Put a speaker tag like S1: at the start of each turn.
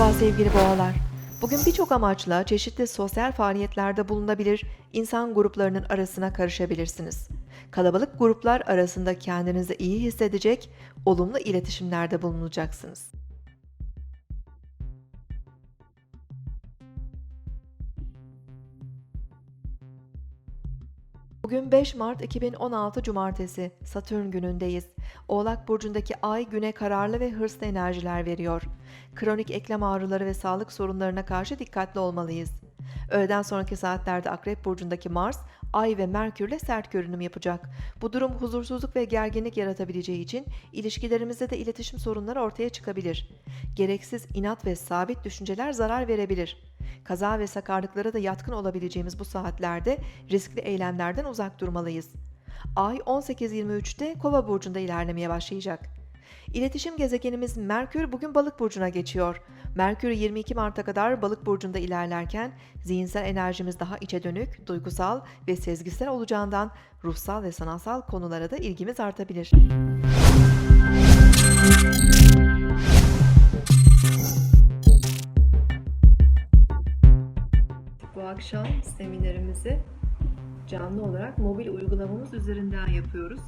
S1: Merhaba sevgili boğalar. Bugün birçok amaçla çeşitli sosyal faaliyetlerde bulunabilir, insan gruplarının arasına karışabilirsiniz. Kalabalık gruplar arasında kendinizi iyi hissedecek, olumlu iletişimlerde bulunacaksınız. Bugün 5 Mart 2016 Cumartesi, Satürn günündeyiz. Oğlak Burcu'ndaki ay güne kararlı ve hırslı enerjiler veriyor. Kronik eklem ağrıları ve sağlık sorunlarına karşı dikkatli olmalıyız. Öğleden sonraki saatlerde Akrep Burcu'ndaki Mars, Ay ve Merkürle sert görünüm yapacak. Bu durum huzursuzluk ve gerginlik yaratabileceği için ilişkilerimizde de iletişim sorunları ortaya çıkabilir. Gereksiz inat ve sabit düşünceler zarar verebilir. Kaza ve sakarlıklara da yatkın olabileceğimiz bu saatlerde riskli eylemlerden uzak durmalıyız. Ay 18.23'te Kova burcunda ilerlemeye başlayacak. İletişim gezegenimiz Merkür bugün Balık burcuna geçiyor. Merkür 22 Mart'a kadar Balık burcunda ilerlerken zihinsel enerjimiz daha içe dönük, duygusal ve sezgisel olacağından ruhsal ve sanatsal konulara da ilgimiz artabilir. Bu akşam seminerimizi canlı olarak mobil uygulamamız üzerinden yapıyoruz.